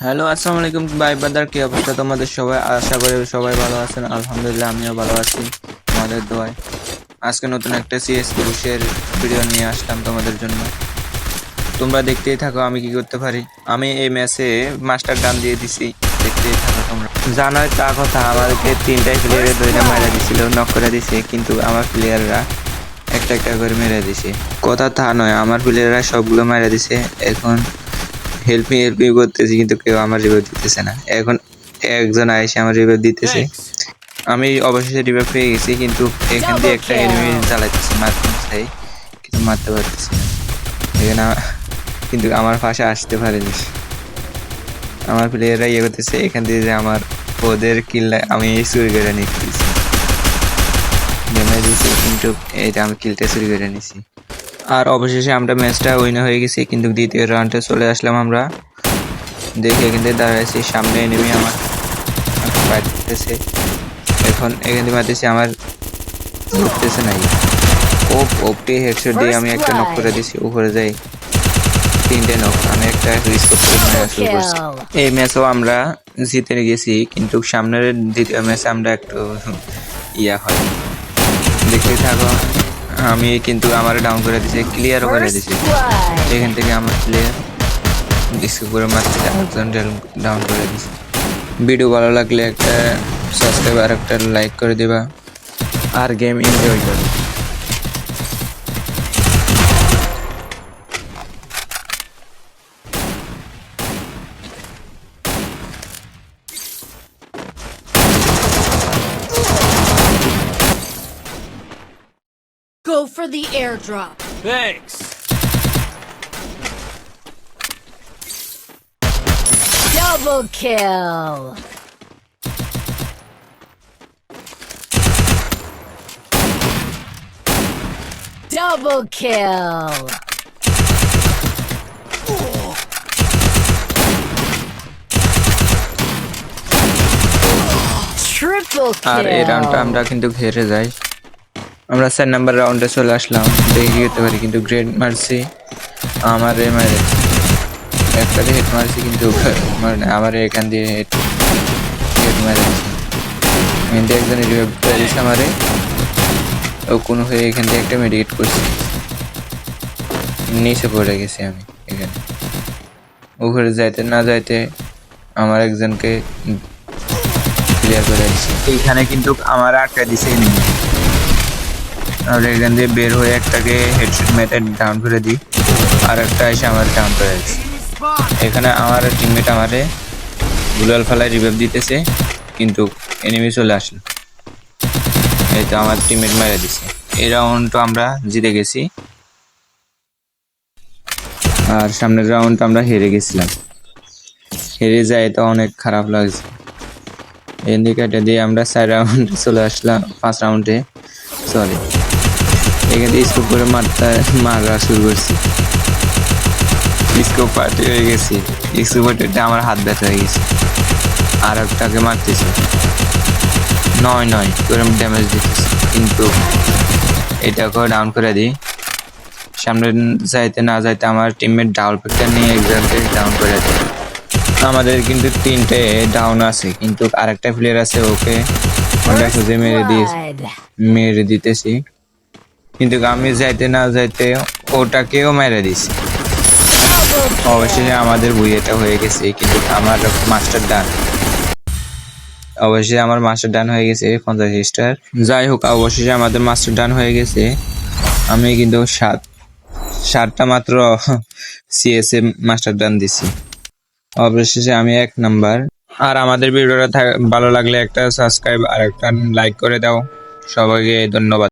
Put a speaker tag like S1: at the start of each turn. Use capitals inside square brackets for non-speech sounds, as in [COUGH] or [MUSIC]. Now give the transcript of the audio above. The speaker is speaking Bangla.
S1: হ্যালো আসসালামু আলাইকুম ভাই বাদার কি অবস্থা তোমাদের সবাই? আশা করি সবাই ভালো আছেন, আলহামদুলিল্লাহ আমিও ভালো আছি, তোমাদের দোয়ায়। আজকে নতুন একটা সিএস পুরুষের ভিডিও নিয়ে আসলাম তোমাদের জন্য। তোমরা দেখতেই থাকো, আমি কি করতে পারি? আমি এই ম্যাচে মাস্টার ডান দিয়ে দিছি, দেখতেই থাকো তোমরা। জানোই তা কথা, আমাদেরকে তিনটাই প্লেয়ারে ধরে মারা দিছিল নক করে দিছে, কিন্তু আমার প্লেয়াররা একটা একটা করে মেরে দিছে। কথা তা নয়, আমার প্লেয়াররা সবগুলো মেরে দিছে, এখন হেল্প হেল্প করতেছি কিন্তু কেউ আমার রিভিউ দিতেছে না। এখন একজন এসে আমার রিভিউ দিতেছে। আমি অবশেষে রিভিউ পেয়ে গেছি কিন্তু এখান দিয়ে একটা এনিমি চালাইতেছি মারতে চাই কিন্তু মারতে পারতেছি না। এখানে কিন্তু আমার পাশে আসতে পারেনি। আমার প্লেয়াররা ইয়ে করতেছে এখান দিয়ে যে আমার ওদের কিল আমি চুরি করে নিতেছি দিয়েছি কিন্তু এটা আমি কিলটা চুরি করে নিছি আর অবশেষে আমরা ম্যাচটা উইন হয়ে গেছি, কিন্তু দ্বিতীয় রাউন্ডে চলে আসলাম আমরা। দেখে এখান থেকে দাঁড়াইছি, সামনে নেমে আমার বাড়তেছে এখন এখান থেকে মারতেছি, আমার ঢুকতেছে নাই। ওপ ওপটি হেডশট দিয়ে আমি একটা নক করে দিছি, উপরে যাই। তিনটে নক আমি একটা শুরু করছি। এই ম্যাচও আমরা জিতে গেছি, কিন্তু সামনের দ্বিতীয় ম্যাচে আমরা একটু ইয়া হয়। দেখতে থাকো। আমি কিন্তু আমার ডাউন করে দিছি ক্লিয়ারও করে দিছি এখান থেকে আমার প্লেয়ার ডিসকো করে মারছে ডাউন করে দিছি ভিডিও ভালো লাগলে একটা সাবস্ক্রাইব আর একটা লাইক করে দেবা। আর গেম এনজয় করো।
S2: Go for the airdrop.
S3: Thanks.
S2: Double kill. Double kill. Triple
S1: আর এই রাউন্ডটা
S2: kill.
S1: আমরা কিন্তু ঘেরে যাই আমরা চার নাম্বার রাউন্ডে চলে আসলাম। দেখে যেতে পারি কিন্তু গ্রেড মারছি। আমার মারে। একটা হেড মারছি কিন্তু [LAUGHS] মানে আমার এখান দিয়ে হেড হেড মারে এখান দিয়ে একজন রিভাইভ দিয়েছে আমারে। ও কোনো হয়ে এখান থেকে একটা মেডিকেট করছি। নিচে পড়ে গেছি আমি এখানে। উপরে যাইতে না যাইতে আমার একজনকে ক্লিয়ার করে এইখানে কিন্তু আমার আটকা দিছে আর এখান দিয়ে বের হয়ে একটাকে হেডশট মেটে ডাউন করে দিই। আর একটা এসে আমার ডাউন করে দিচ্ছে। এখানে আমার টিমমেট আমারে গুলাল ফালায় রিভাইভ দিতেছে, কিন্তু এনিমি চলে আসলো। এই তো আমার টিমমেট মেরে দিছে। এই রাউন্ডটা আমরা জিতে গেছি। আর সামনের রাউন্ড আমরা হেরে গেছিলাম। হেরে যায় তো অনেক খারাপ লাগছে। ইন্ডিকেটার দিয়ে আমরা চার রাউন্ডে চলে আসলাম পাঁচ রাউন্ডে সরি এখান থেকে স্কোপ করে মারতে মারা শুরু করছি। স্কোপ পার্টি হয়ে গেছি। স্কোপ পার্টিতে আমার হাত ব্যথা হয়ে গেছে। আর একটাকে মারতেছি। নয় নয় করে ড্যামেজ দিতেছি। কিন্তু এটাকেও ডাউন করে দিই। সামনে যাইতে না যাইতে আমার টিমমেট ডাউন পিকটা নিয়ে একজনকে ডাউন করে দিই আমাদের কিন্তু তিনটে ডাউন আছে। কিন্তু আরেকটা প্লেয়ার আছে ওকে আমরা খুঁজে মেরে দিয়ে মেরে দিতেছি। কিন্তু আমি যাইতে না যাইতে ওটাকেও মেরে দিছি। অবশেষে আমাদের বইয়েটা হয়ে গেছে, কিন্তু আমার মাস্টার ডান। অবশ্যই আমার মাস্টার ডান হয়ে গেছে, পঞ্চাশ স্টার যাই হোক, অবশেষে আমাদের মাস্টার ডান হয়ে গেছে। আমি কিন্তু সাত, সাতটা মাত্র সিএসএ মাস্টার ডান দিছি। অবশেষে আমি এক নাম্বার। আর আমাদের ভিডিওটা ভালো লাগলে একটা সাবস্ক্রাইব আর একটা লাইক করে দাও। সবাইকে ধন্যবাদ।